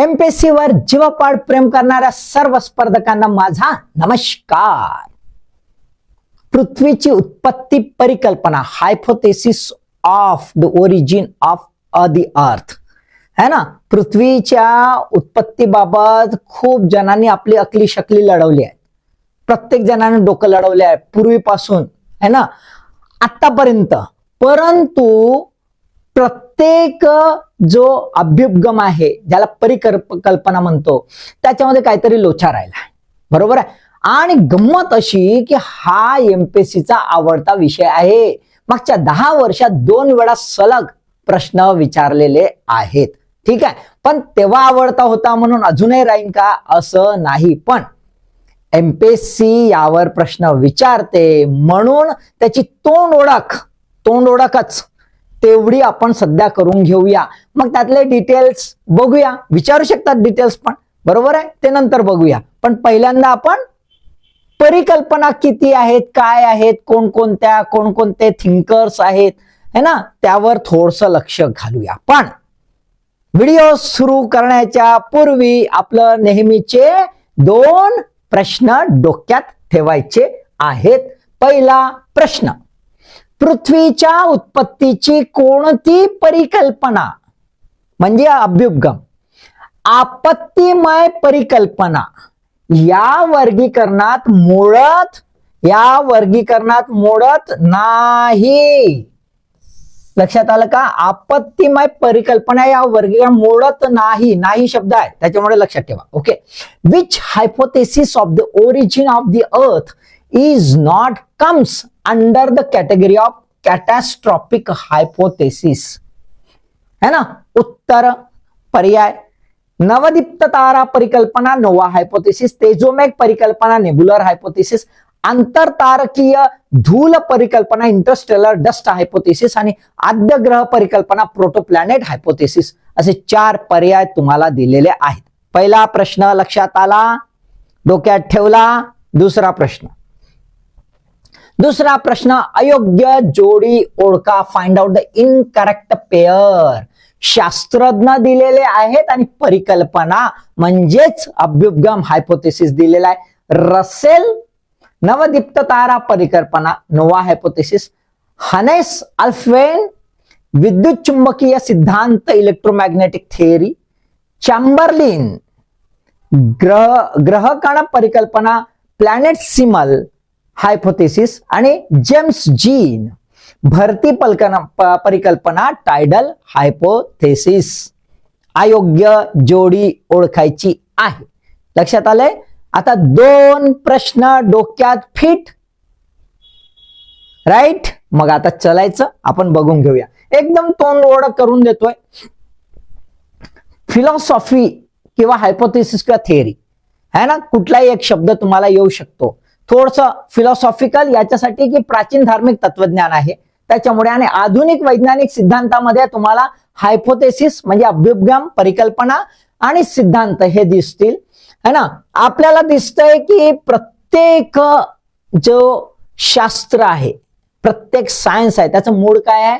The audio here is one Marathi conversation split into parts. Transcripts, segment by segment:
एमपीएससी वर जीवपाड प्रेम करणाऱ्या सर्व स्पर्धकांना माझा नमस्कार. पृथ्वीची उत्पत्ती परिकल्पना hypothesis of the origin of a the earth है ना? पृथ्वीच्या उत्पत्तीबाबत खूप जणांनी आपली अकली शकली लढवली आहे. प्रत्येक जणांनी डोकं लढवले आहे पूर्वीपासून. है ना? आतापर्यंत. परंतु प्रत्येक प्रत्येक जो अभ्युपगम आहे ज्याला परिकल्पना म्हणतो त्याच्यामध्ये काहीतरी लोचा राहिला बरोबर आहे? आणि गंमत अशी की हा एमपीएससीचा आवडता विषय आहे. मागच्या दहा वर्षात दोन वेळा सलग प्रश्न विचारलेले आहेत. ठीक आहे? पण तेव्हा आवडता होता म्हणून अजूनही राहीन का? असं नाही. पण एमपीएससी यावर प्रश्न विचारते म्हणून त्याची तोंड ओळख तोंड ओळखच तेवढी आपण सध्या करून घेऊया. मग त्यातले डिटेल्स बघूया. विचारू शकतात डिटेल्स पण. बरोबर आहे? ते नंतर बघूया. पण पहिल्यांदा आपण परिकल्पना किती आहेत? काय आहेत? कोणकोणत्या कोणकोणते थिंकर्स आहेत? है ना? त्यावर थोडस लक्ष घालूया. पण व्हिडिओ सुरू करण्याच्या पूर्वी आपलं नेहमीचे दोन प्रश्न डोक्यात ठेवायचे आहेत. पहिला प्रश्न पृथ्वीच्या उत्पत्तीची कोणती परिकल्पना? म्हणजे अभ्युपगम. आपत्तीमय परिकल्पना. या वर्गीकरणात मोडत या वर्गीकरणात मोडत नाही. लक्षात आलं का? आपत्तीमय परिकल्पना या वर्गीकरण मोडत नाही. नाही शब्द आहे. त्याच्यामुळे लक्षात ठेवा. Okay which hypothesis of the origin of the earth is not comes under the category of catastrophic hypothesis है ना? उत्तर पर्याय. नवदीप्त तारा परिकल्पना नोवा हायपोथेसिस तेजोमेक परिकल्पना नेब्युलर हायपोथेसिस आंतरतारकीय धूल परिकल्पना इंटरस्टेलर डस्ट हायपोथेसिस आणि आद्य ग्रह परिकल्पना प्रोटोप्लॅनेट हायपोथेसिस असे चार पर्याय तुम्हाला दिलेले आहेत. पहिला प्रश्न लक्षात आला डोक्यात ठेवला दुसरा प्रश्न. दुसरा प्रश्न अयोग्य जोडी ओळखा. Find out the incorrect pair शास्त्रज्ञ दिलेले आहेत आणि परिकल्पना म्हणजेच अभ्युपगम हायपोथेसिस दिलेला आहे. रसेल नवदीप्त तारा परिकल्पना नोवा हायपोथेसिस हनेस अल्फेन विद्युत चुंबकीय सिद्धांत इलेक्ट्रोमॅग्नेटिक थिअरी चॅम्बरलिन ग्रह ग्रहकण परिकल्पना प्लॅनेट सिमल. हायपोथेसिस आणि जेम्स जीन भरती पलकना परिकल्पना टायडल हायपोथेसिस. अयोग्य जोडी ओळखायची आहे. लक्षात आलंय? आता दोन प्रश्न डोक्यात फिट. राईट? मग आता चलायचं आपण बघून घेऊया. एकदम तोंड ओळख करून देतोय. फिलॉसॉफी किंवा हायपोथेसिस किंवा थिअरी है ना? कुठलाही एक शब्द तुम्हाला येऊ शकतो. थोडस फिलॉसॉफिकल याच्यासाठी की प्राचीन धार्मिक तत्वज्ञान आहे. त्याच्यामुळे आणि आधुनिक वैज्ञानिक सिद्धांतामध्ये तुम्हाला हायपोथेसिस म्हणजे अभ्युपगम परिकल्पना आणि सिद्धांत हे दिसतील. है ना? आपल्याला दिसतंय की प्रत्येक जो शास्त्र आहे प्रत्येक सायन्स आहे त्याचं मूळ काय आहे?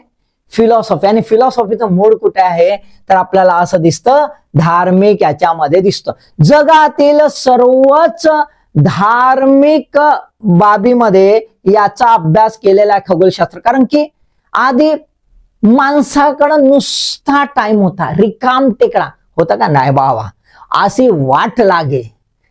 फिलॉसॉफी आणि फिलॉसॉफीचं मूळ कुठे आहे? तर आपल्याला असं दिसतं धार्मिक याच्यामध्ये दिसतं. जगातील सर्वच धार्मिक बाबीमध्ये याचा अभ्यास केलेला आहे खगोलशास्त्र कारण की आधी माणसाकडं नुसता टाइम होता. रिकाम टेकडा. होता का? नाही बाबा. अशी वाट लागे.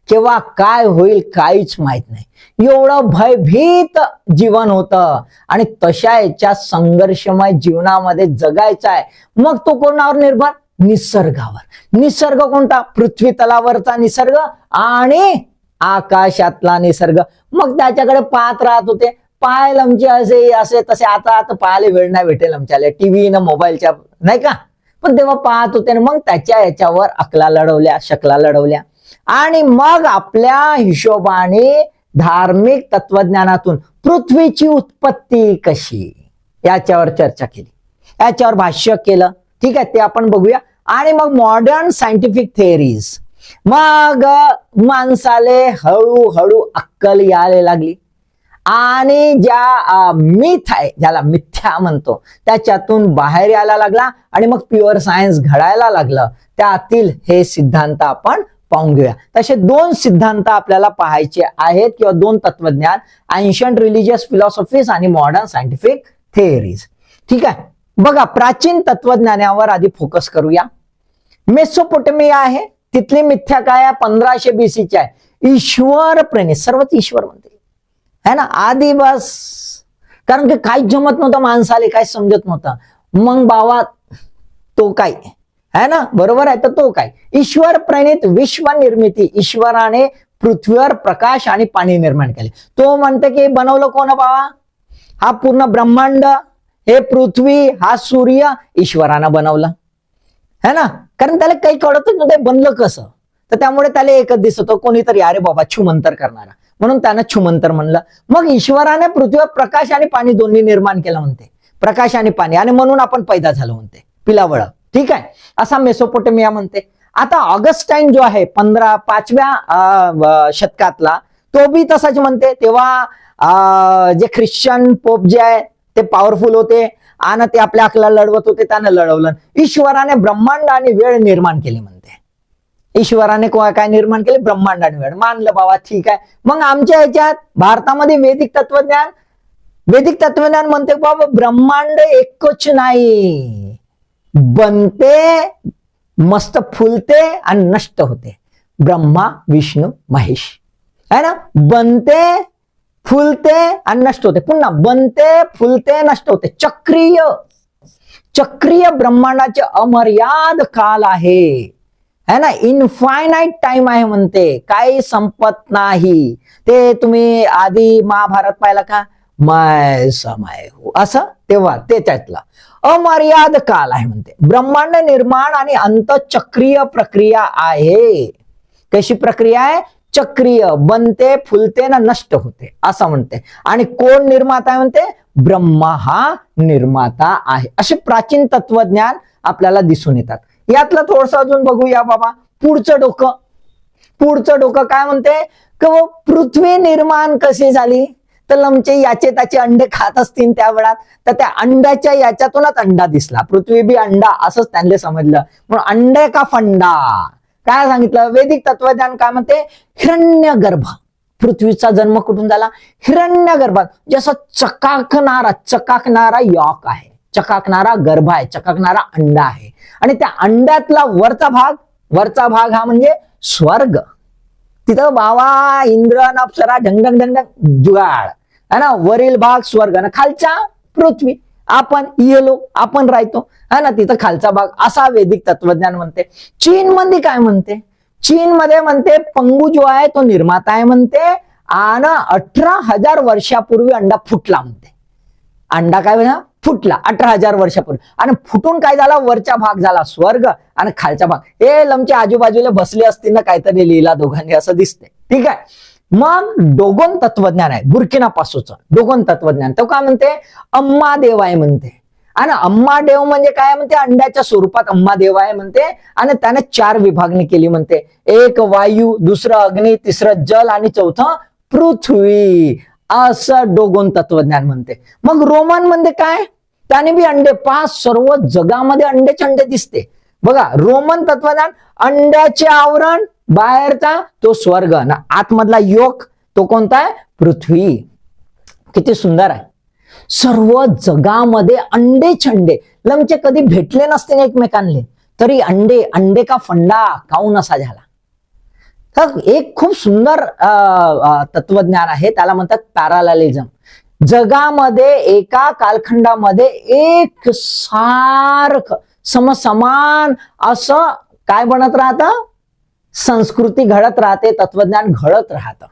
केव्हा काय होईल काहीच माहीत नाही. एवढं भयभीत जीवन होतं. आणि तशा याच्या संघर्षमय जीवनामध्ये जगायचं आहे. मग तो कोणावर निर्भर? निसर्गावर. निसर्ग कोणता? पृथ्वी तलावरचा निसर्ग आणि आकाशातला निसर्ग. मग त्याच्याकडे पाहत राहत होते. पाहायला आमचे असे असे तसे. आता आता पाहायला वेळ नाही भेटेल आमच्याला. टीव्ही न मोबाईलच्या नाही का? पण तेव्हा पाहत होते आणि मग त्याच्या याच्यावर अकला लढवल्या शकला लढवल्या. आणि मग आपल्या हिशोबाने धार्मिक तत्वज्ञानातून पृथ्वीची उत्पत्ती कशी? याच्यावर चर्चा केली. याच्यावर भाष्य केलं. ठीक आहे ते आपण बघूया. आणि मग मॉडर्न सायंटिफिक थेअरीज मग माणसाले हळूहळू अक्कल यायला लागली. आणि ज्या मिथ आहे ज्याला मिथ्या म्हणतो त्याच्यातून बाहेर यायला लागला आणि मग प्युअर सायन्स घडायला लागलं. त्यातील हे सिद्धांत आपण पाहून घेऊया. तसे दोन सिद्धांत आपल्याला पाहायचे आहेत किंवा दोन तत्वज्ञान अँशंट रिलिजियस फिलॉसॉफीज आणि मॉडर्न सायंटिफिक थिअरीज ठीक आहे? बघा प्राचीन तत्वज्ञानावर आधी फोकस करूया. मेसोपोटेमिया आहे. तिथली मिथ्या काय आहे? पंधराशे बीसीची आहे. ईश्वर प्रेमी सर्वच ईश्वर म्हणते. है ना? आधी बस कारण की काहीच जमत नव्हतं माणसाले काय समजत नव्हतं. मग बावा तो काय? है ना? बरोबर आहे तर तो काय? ईश्वर प्रणित विश्व निर्मिती ईश्वराने पृथ्वीवर प्रकाश आणि पाणी निर्माण केले. तो म्हणते की बनवलं कोण बावा हा पूर्ण ब्रह्मांड हे पृथ्वी हा सूर्य ईश्वरानं बनवलं. है ना? कारण त्याला काही कळतच नव्हतं बनलं कसं? तर त्यामुळे त्याला एकच दिसत कोणीतरी अरे बाबा छुमंतर करणारा. म्हणून त्यानं छुमंतर म्हणलं. मग ईश्वराने पृथ्वीवर प्रकाश आणि पाणी दोन्ही निर्माण केलं म्हणते. प्रकाश आणि पाणी. आणि म्हणून आपण पैदा झालो म्हणते. पिलावळ. ठीक आहे? असा मेसोपोटेमिया म्हणते. आता ऑगस्टाईन जो आहे पंधरा पाचव्या शतकातला तो बी तसाच म्हणते. तेव्हा जे ख्रिश्चन पोप जे आहे ते पॉवरफुल होते. आणि ते आपल्या अकला लढवत होते त्यानं लढवलं. ईश्वराने ब्रह्मांड आणि वेळ निर्माण केली म्हणते. ईश्वराने काय निर्माण केले? ब्रह्मांड आणि वेळ. मानलं बाबा ठीक आहे. मग आमच्या ह्याच्यात भारतामध्ये वेदिक तत्वज्ञान वेदिक तत्वज्ञान म्हणते बाबा ब्रह्मांड एकच नाही. बनते मस्त फुलते आणि नष्ट होते. ब्रह्मा विष्णू महेश. है ना? बनते फुलते आणि नष्ट होते. पुन्हा बनते फुलते नष्ट होते. चक्रीय. चक्रीय ब्रह्मांडाचे अमर्याद काल आहे. है ना? इनफायनाईट टाइम आहे म्हणते. काही संपत नाही. ते तुम्ही आधी महाभारत पाहिला का? माय समय हो. असं? तेव्हा ते त्यातलं अमर्याद काल आहे म्हणते. ब्रह्मांड निर्माण आणि अंतचक्रीय प्रक्रिया आहे. कशी प्रक्रिया आहे? चक्रीय बनते फुलते ना नष्ट होते असं म्हणते. आणि कोण निर्माता आहे म्हणते? ब्रह्मा हा निर्माता आहे. असे प्राचीन तत्वज्ञान आपल्याला दिसून येतात. यातलं थोडस अजून बघूया बाबा. पुढचं डोकं. पुढचं डोकं काय म्हणते? की पृथ्वी निर्माण कशी झाली? तर लमचे याचे त्याचे अंडे खात असतील त्या वेळात. तर त्या अंड्याच्या याच्यातूनच अंडा दिसला. पृथ्वी बी अंडा असंच त्यांना समजलं. म्हणून अंडे का फंडा? काय सांगितलं? वैदिक तत्वज्ञान काय म्हणते? हिरण्य गर्भ पृथ्वीचा जन्म कुठून झाला? हिरण्य गर्भात जसं चकाकणारा चकाकणारा यॉक आहे. चकाकणारा गर्भ आहे. चकाकणारा अंडा आहे. आणि त्या अंड्यातला वरचा भाग वरचा भाग हा म्हणजे स्वर्ग. तिथं बाबा इंद्र अप्सरा ढंगढंग ढंग जुगाळ है ना? वरील भाग स्वर्ग. ना खालचा पृथ्वी. आपण येलो आपण राहतो. है ना तिथं खालचा भाग असा वैदिक तत्वज्ञान म्हणते. चीन मध्ये काय म्हणते? चीन मध्ये म्हणते पंगू जो आहे तो निर्माता आहे म्हणते. आणि अठरा हजार वर्षापूर्वी अंडा फुटला म्हणते. अंडा काय म्हणा? फुटला अठरा हजार वर्षापूर्वी. आणि फुटून काय झाला? वरचा भाग झाला स्वर्ग आणि खालचा भाग. हे लमच्या आजूबाजूला बसले असतील ना काहीतरी लिहिला दोघांनी असं दिसते ठीक आहे? मग डोगोन तत्वज्ञान आहे बुरकिना पासूचं डोगोन तत्वज्ञान. तो काय म्हणते? अम्मा देव आहे म्हणते. आणि अम्मा देव म्हणजे काय म्हणते? अंड्याच्या स्वरूपात अम्मा देव आहे म्हणते. आणि त्याने चार विभागणी केली म्हणते. एक वायू दुसरं अग्नी तिसरं जल आणि चौथं पृथ्वी. असं डोगोन तत्वज्ञान म्हणते. मग रोमन म्हणजे काय? त्याने बी अंडे पाच सर्व जगामध्ये अंडेच अंडे दिसते. बघा रोमन तत्वज्ञान अंड्याचे आवरण बाहेरचा तो स्वर्ग ना आतमधला योग तो कोणता आहे? पृथ्वी. किती सुंदर आहे. सर्व जगामध्ये अंडे छंडे. लमचे कधी भेटले नसते एकमेकांले. तरी अंडे अंडे का फंडा काऊन असा झाला? तर एक खूप सुंदर अं, तत्वज्ञान आहे. त्याला म्हणतात पॅरालिझम जगामध्ये एका कालखंडामध्ये एक सारख समसमान असं काय बनत राहतं? संस्कृती घडत राहते तत्वज्ञान घडत राहतं.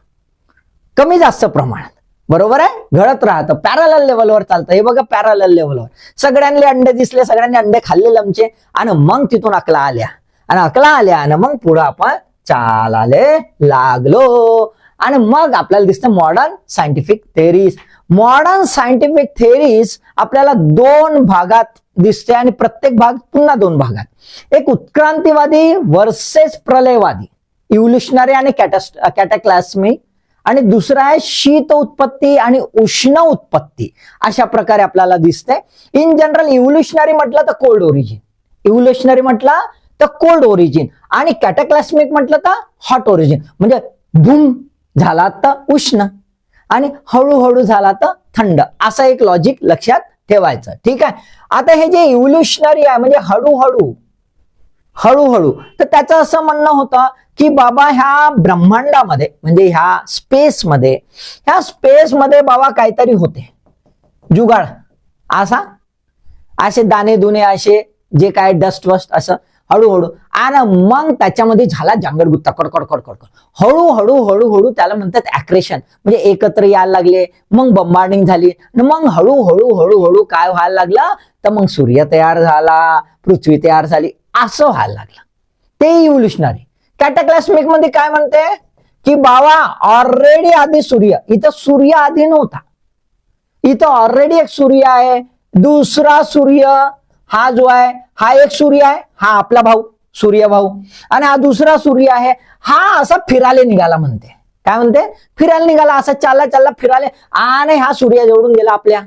कमी जास्त प्रमाणात. बरोबर आहे? घडत राहतं. पॅरालल लेवलवर चालतं. हे बघा पॅरालल लेवलवर सगळ्यांनी अंडे दिसले सगळ्यांनी अंडे खाल्ले लमचे. आणि मग तिथून अकला आल्या. आणि अकला आल्या आणि मग पुढं आपण चालाले लागलो. आणि मग आपल्याला दिसतं modern scientific theories modern scientific theories आपल्याला दोन भागात दिसते आणि प्रत्येक भाग पुन्हा दोन भागात. एक उत्क्रांतीवादी वर्सेस प्रलयवादी. इव्होल्युशनरी आणि कॅटॅक्लॅस्मी आणि दुसरं आहे शीत उत्पत्ती आणि उष्ण उत्पत्ती. अशा प्रकारे आपल्याला दिसते. इन जनरल इव्होल्युशनरी म्हटलं तर कोल्ड ओरिजिन इव्होल्युशनरी म्हटलं तर कोल्ड ओरिजिन आणि कॅटाक्लास्मिक म्हटलं तर हॉट ओरिजिन म्हणजे धूम झाला तर उष्ण. आणि हळूहळू झाला तर थंड. असं एक लॉजिक लक्षात ठेवायचं. ठीक आहे? आता हे जे इव्होल्युशनरी आहे म्हणजे हळूहळू हळूहळू तर त्याचं असं म्हणणं होतं की बाबा ह्या ब्रह्मांडामध्ये म्हणजे ह्या स्पेसमध्ये ह्या स्पेसमध्ये बाबा काहीतरी होते. जुगाड. असा? असे दाणे दुने असे जे काय डस्ट वस्ट असं हळूहळू. आणि मग त्याच्यामध्ये झाला जांगड गुत्ता. कडकड कडकड हळूहळू हळूहळू त्याला म्हणतात ऍक्रेशन म्हणजे एकत्र यायला लागले मग बंबार्डिंग झाली. मग हळूहळू हळूहळू काय व्हायला लागलं? तर मग सूर्य तयार झाला पृथ्वी तयार झाली असं व्हायला लागलं. ते इव्होल्युशनरी कॅटाक्लास्मिकमध्ये काय म्हणते? की बाबा ऑलरेडी आधी सूर्य. इथं सूर्य आधी नव्हता. इथं ऑलरेडी एक सूर्य आहे. दुसरा सूर्य हा जो आहे हा एक सूर्य आहे हा आपला भाऊ. सूर्य भाऊ. आणि हा दुसरा सूर्य आहे हा असा फिराले निघाला म्हणते. काय म्हणते? फिरायला निघाला असा चालला चालला फिराले. आणि हा सूर्य जवळून गेला आपल्या.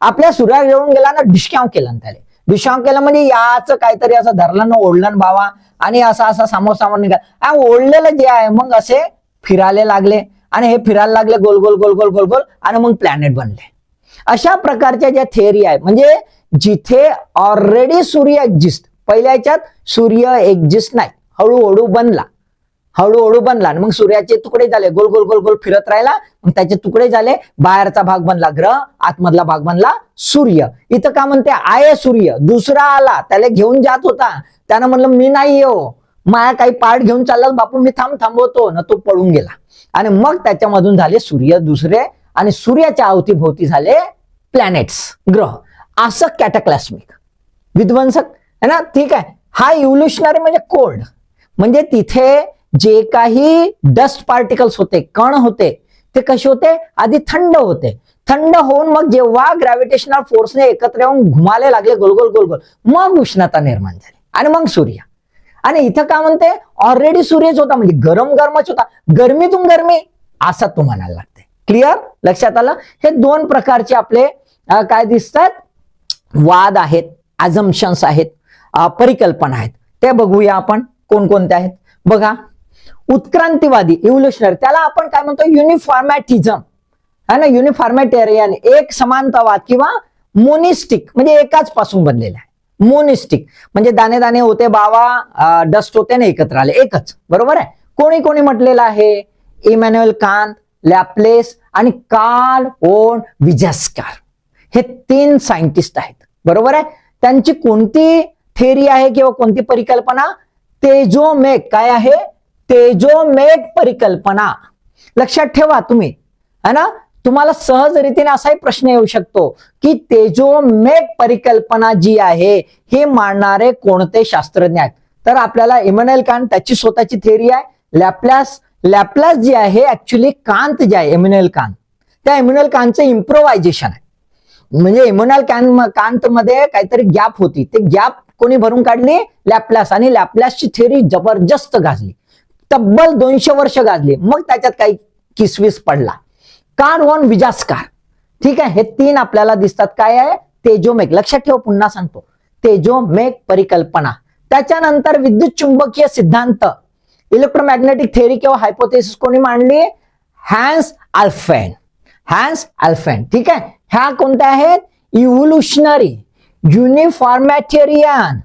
आपल्या सूर्या जवळून गेला ना डिस्काउंट केला ना त्याला. डिस्काउंट केला म्हणजे याचं काहीतरी असं धरलं ना ओढलं भावा. आणि असं असं समोर समोर निघाला ओढलेलं जे आहे मग असे फिरायला लागले. आणि हे फिरायला लागले गोल गोल गोल गोल गोल गोल. आणि मग प्लॅनेट बनले. अशा प्रकारच्या ज्या थेअरी आहे म्हणजे जिथे ऑलरेडी सूर्य एक्झिस्ट पहिल्या याच्यात सूर्य एक्झिस्ट नाही. हळूहळू बनला. हळूहळू बनला. आणि मग सूर्याचे तुकडे झाले. गोल गोल गोल गोल फिरत राहिला. मग त्याचे तुकडे झाले. बाहेरचा भाग बनला ग्रह आतमधला भाग बनला सूर्य. इथं का म्हणते? आहे सूर्य. दुसरा आला. त्याला घेऊन जात होता. त्यानं म्हणलं मी नाही हो. माया काही पार्ट घेऊन चालला बापू. मी थांब थांबवतो. ना तो पळून गेला. आणि मग त्याच्यामधून झाले सूर्य दुसरे आणि सूर्याच्या अवतीभोवती झाले प्लॅनेट्स ग्रह. असं कॅटाक्लास्मिक विध्वंसक. है ना? ठीक आहे. हा इव्होल्युशनरी म्हणजे कोल्ड म्हणजे तिथे जे काही डस्ट पार्टिकल्स होते कण होते ते कसे होते? आधी थंड होते. थंड होऊन मग जेव्हा ग्रॅव्हिटेशनल फोर्सने एकत्र येऊन घुमाले लागले गोलगोल गोलगोल मग उष्णता निर्माण झाली आणि मग सूर्य. आणि इथं काय म्हणते? ऑलरेडी सूर्यच होता म्हणजे गरम गरमच होता. गरमीतून गरमी असं तू म्हणायला लागते. क्लिअर लक्षात आलं? हे दोन प्रकारचे आपले काय दिसतात? वाद आहेत अजम्पन्स आहेत. परिकल्पना आहेत. ते बघूया आपण कोणकोणत्या आहेत. बघा उत्क्रांतीवादी इव्होल्युशनरी त्याला आपण काय म्हणतो? युनिफॉर्मॅटिझम है ना? युनिफॉर्मॅटेरियन एक समानतावाद किंवा मोनिस्टिक म्हणजे एकाच पासून बनलेला आहे. मोनिस्टिक म्हणजे दाणे दाणे होते बावा डस्ट होते ना एकत्र आले. एकच बरोबर आहे? कोणी कोणी म्हटलेलं आहे? इमॅन्युअल कांत लॅपलेस आणि कार्ल ओन विजस्कार. हे तीन सायंटिस्ट आहेत. बरोबर आहे? त्यांची कोणती थेरी आहे किंवा कोणती परिकल्पना? तेजोमेक काय आहे? तेजोमेक परिकल्पना. लक्षात ठेवा तुम्ही. है ना? तुम्हाला सहज रीतीने असाही प्रश्न येऊ शकतो की तेजोमेक परिकल्पना जी आहे हे मांडणारे कोणते शास्त्रज्ञ आहेत? तर आपल्याला इमॅन्युएल कांत त्याची स्वतःची थेरी आहे. लॅपलास लॅप्लास जी आहे ऍक्च्युली कांत जे आहे इम्युनल कांत. त्या इम्युनल कांतचं इम्प्रोव्हायझेशन आहे. म्हणजे इम्युनल कांत कांत मध्ये काहीतरी गॅप होती. ते गॅप कोणी भरून काढली? लॅप्लास आणि लॅप्लासची थेरी जबरदस्त गाजली. तब्बल दोनशे वर्ष गाजली. मग त्याच्यात काही किसवीस पडला. कार वन विजास्कार. ठीक आहे? हे तीन आपल्याला दिसतात. काय आहे? तेजोमेक लक्षात ठेव पुन्हा सांगतो. तेजोमेक परिकल्पना. त्याच्यानंतर विद्युत चुंबकीय सिद्धांत. इलेक्ट्रोमॅग्नेटिक थेअरी किंवा हायपोथेसिस कोणी मांडली? हॅन्स अल्फेन हॅन्स अल्फेन ठीक आहे? ह्या कोणत्या आहेत? इव्होल्युशनरी युनिफॉर्मॅटेरियन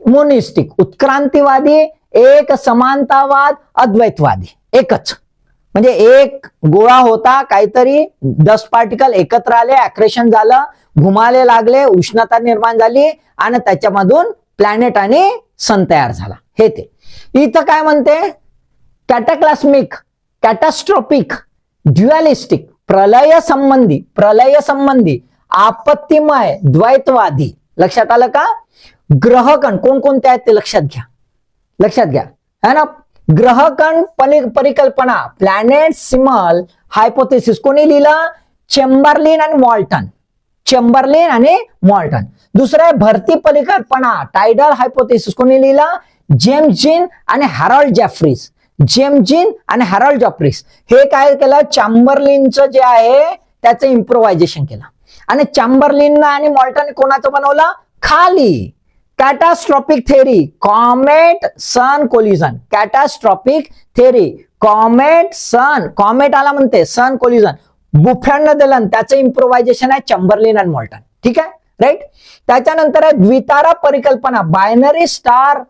मोनिस्टिक उत्क्रांतीवादी एक समानतावाद अद्वैतवादी एकच. म्हणजे एक गोळा होता काहीतरी दस पार्टिकल एकत्र आले अक्रेशन झालं घुमाले लागले उष्णता निर्माण झाली आणि त्याच्यामधून प्लॅनेट आणि सन तयार झाला. हे ते. इथं काय म्हणते? कॅटाक्लास्मिक कॅटास्ट्रॉपिक ड्युअलिस्टिक प्रलय संबंधी प्रलय संबंधी आपत्तिमय द्वैतवादी लक्षात आलं का? ग्रहकण कोणकोणते आहेत ते लक्षात घ्या. लक्षात घ्या. है ना? ग्रहकण परिकल्पना प्लॅनेट सिमल हायपोथेसिस कोणी लिहिलं? चेंबरलिन आणि मॉल्टन. चेंबरलिन आणि मॉल्टन. दुसरं आहे भरती परिकल्पना टायडल हायपोथेसिस कोणी लिहिलं? जेम्स जिन आणि हॅरॉल्ड जॅफ्रीज. जेमजिन आणि हॅरॉल्ड जॉप्रिस हे काय केलं? चॅम्बरलिनचं जे आहे त्याचं इम्प्रोव्हायझेशन केलं. आणि चॅम्बरलिन आणि मॉल्टन कोणाचं बनवलं? खाली. Catastrophic theory comet sun collision catastrophic theory comet sun comet आला म्हणते. सन कोलिजन बुफ्यानं दिलं त्याचं इम्प्रोव्हायझेशन आहे चंबरलिन अँड मॉल्टन. ठीक आहे? राईट त्याच्यानंतर आहे द्वितारा परिकल्पना. बायनरी स्टार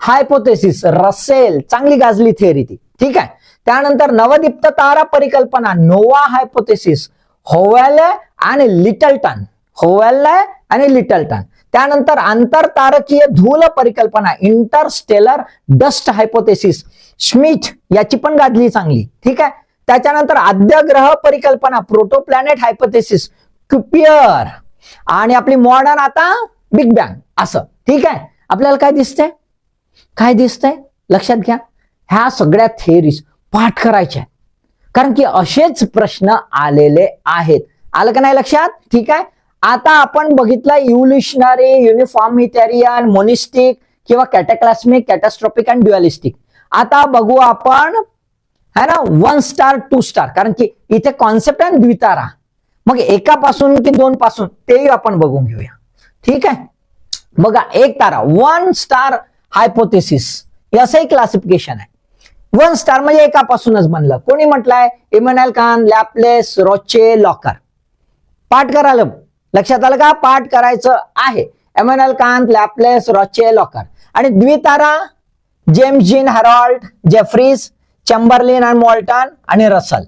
हायपोथेसिस रसेल चांगली गाजली थिअरी ती. ठीक आहे? त्यानंतर नवदीप्त तारा परिकल्पना. नोवा हायपोथेसिस होवेल आणि लिटलटन होवेल आणि लिटलटन त्यानंतर आंतरतारकीय धूल परिकल्पना इंटरस्टेलर डस्ट हायपोथेसिस. स्मिथ याची पण गाजली चांगली. ठीक आहे? त्याच्यानंतर आद्य ग्रह परिकल्पना प्रोटोप्लॅनेट हायपोथेसिस क्युपियर. आणि आपली मॉडर्न आता बिग बँग असं. ठीक आहे? आपल्याला काय दिसतंय? काय दिसतंय? लक्षात घ्या. ह्या सगळ्या थेअरीज पाठ करायच्या कारण की असेच प्रश्न आलेले आहेत. आलं का नाही लक्षात? ठीक आहे? आता आपण बघितलं इव्होल्युशनरी युनिफॉर्मिटेरियन मोनिस्टिक किंवा कॅटेक्लास्मिक कॅटास्ट्रॉपिक अँड ड्युअलिस्टिक आता बघू आपण है ना वन स्टार टू स्टार कारण की इथे कॉन्सेप्ट आहे द्वितारा. मग एकापासून की दोन पासून तेही आपण बघून घेऊया. ठीक आहे? बघा एक तारा. वन स्टार हायपोथेसिस हे असंही क्लासिफिकेशन आहे. वन स्टार म्हणजे एकापासूनच बनलं. कोणी म्हटलंय? Immanuel Kant Laplace Roche Lockyer. पाठ करायला. लक्षात आलं का? पाठ करायचं आहे. Immanuel Kant Laplace Roche Lockyer. आणि द्वितारा James Jeans Harold Jeffreys Chamberlin and Moulton आणि रसल.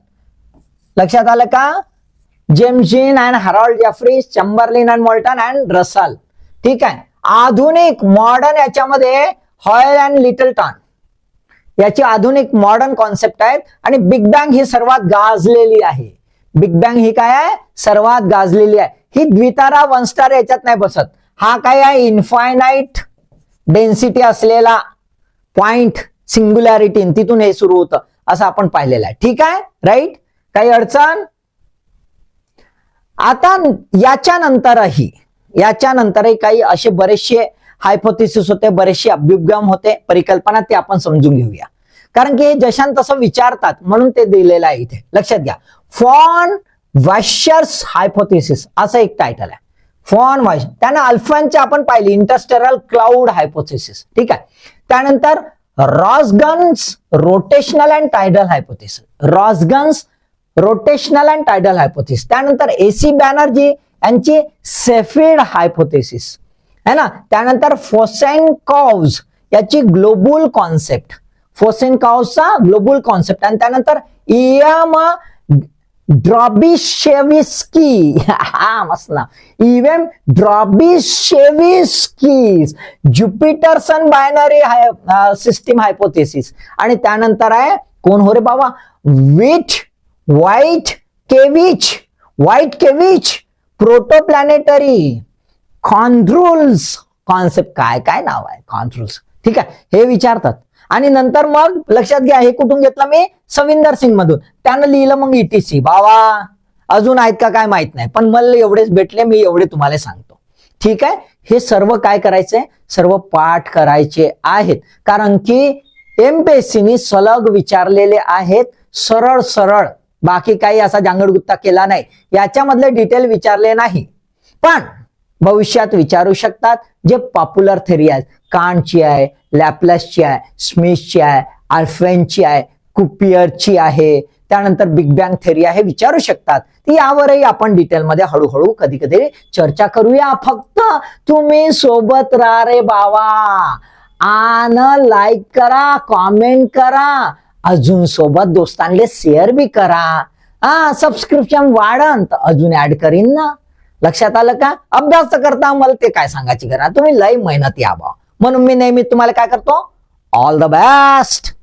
लक्षात आलं का? James Jeans and Harold Jeffreys Chamberlin and Moulton and Russell. ठीक आहे? आधुनिक मॉडर्न याच्यामध्ये हॉयल अँड लिटलटॉन. याची आधुनिक मॉडर्न कॉन्सेप्ट आहेत आणि बिग बँग ही सर्वात गाजलेली आहे. बिग बँग ही काय आहे? सर्वात गाजलेली आहे. ही द्वितारा वन स्टार याच्यात नाही बसत. हा काय आहे? इन्फायनाईट डेन्सिटी असलेला पॉइंट सिंग्युलॅरिटी तिथून हे सुरू होतं. असं आपण पाहिलेलं आहे. ठीक आहे? राईट काही अडचण? आता याच्यानंतरही याच्यानंतरही काही असे बरेचसे हायपोथिसिस होते बरेचसे अभ्युगम होते. परिकल्पना ते आपण समजून घेऊया. कारण की हे जशान तसं विचारतात म्हणून ते दिलेलं आहे इथे. लक्षात घ्या. फॉन वॅशर्स हायपोथेसिस असं एक टायटल आहे. फॉन वॉश त्यानं अल्फांची आपण पाहिली इंटरस्टेरल क्लाउड हायपोथिसिस. ठीक आहे. त्यानंतर Ross Gunn's rotational and tidal hypothesis. Ross Gunn's rotational and tidal hypothesis. त्यानंतर एसी बॅनर्जी यांची सेफेड हायपोथेसिस. है ना? त्यानंतर फोसेन कॉव्ज याची ग्लोबल कॉन्सेप्ट. फोसेनकाउसचा ग्लोबल कॉन्सेप्ट आणि त्यानंतर इएम ड्रॉबिशेविस्की हा मस्त ना E M Drobyshevski Jupiter Sun binary हाय सिस्टीम हायपोथेसिस आणि त्यानंतर आहे कोण हो रे बाबा? विट white केविच white केविच protoplanetary chondrules concept काय? काय नाव आहे? कॉन्ड्रुल्स ठीक आहे. हे विचारतात. आणि नंतर मग लक्षात घ्या हे कुठून घेतलं मी? सविंदर सिंग मधून त्यानं लिहिलं मग इटीसी बाबा अजून आहेत का काय माहीत नाही. पण मला एवढेच भेटले मी एवढे तुम्हाला सांगतो. ठीक आहे? हे सर्व काय करायचंय सर्व पाठ करायचे आहेत. कारण की एमपीएससीनी सलग विचारलेले आहेत सरळ सरळ. बाकी काही असा जांगडगुत्ता केला नाही. याच्यामधले डिटेल विचारले नाही. पण भविष्यात विचारू शकतात. जे पॉप्युलर थेरी आहेत कांटची आहे लॅपलसची आहे स्मिथची आहे आल्फेनची आहे कुपियरची आहे त्यानंतर बिग बँग थेरी आहे विचारू शकतात. ती यावरही आपण डिटेलमध्ये हळूहळू कधी कधी चर्चा करूया. फक्त तुम्ही सोबत राहा रे बाबा. आन लाईक करा कॉमेंट करा. अजून सोबत दोस्तांले शेअर बी करा. हा सबस्क्रिप्शन वाढन तर अजून ऍड करीन ना. लक्षात आलं का? अभ्यास तर करता मला ते काय सांगायची करा तुम्ही लय मेहनत यावा म्हणून मी नेहमी तुम्हाला काय करतो? All the best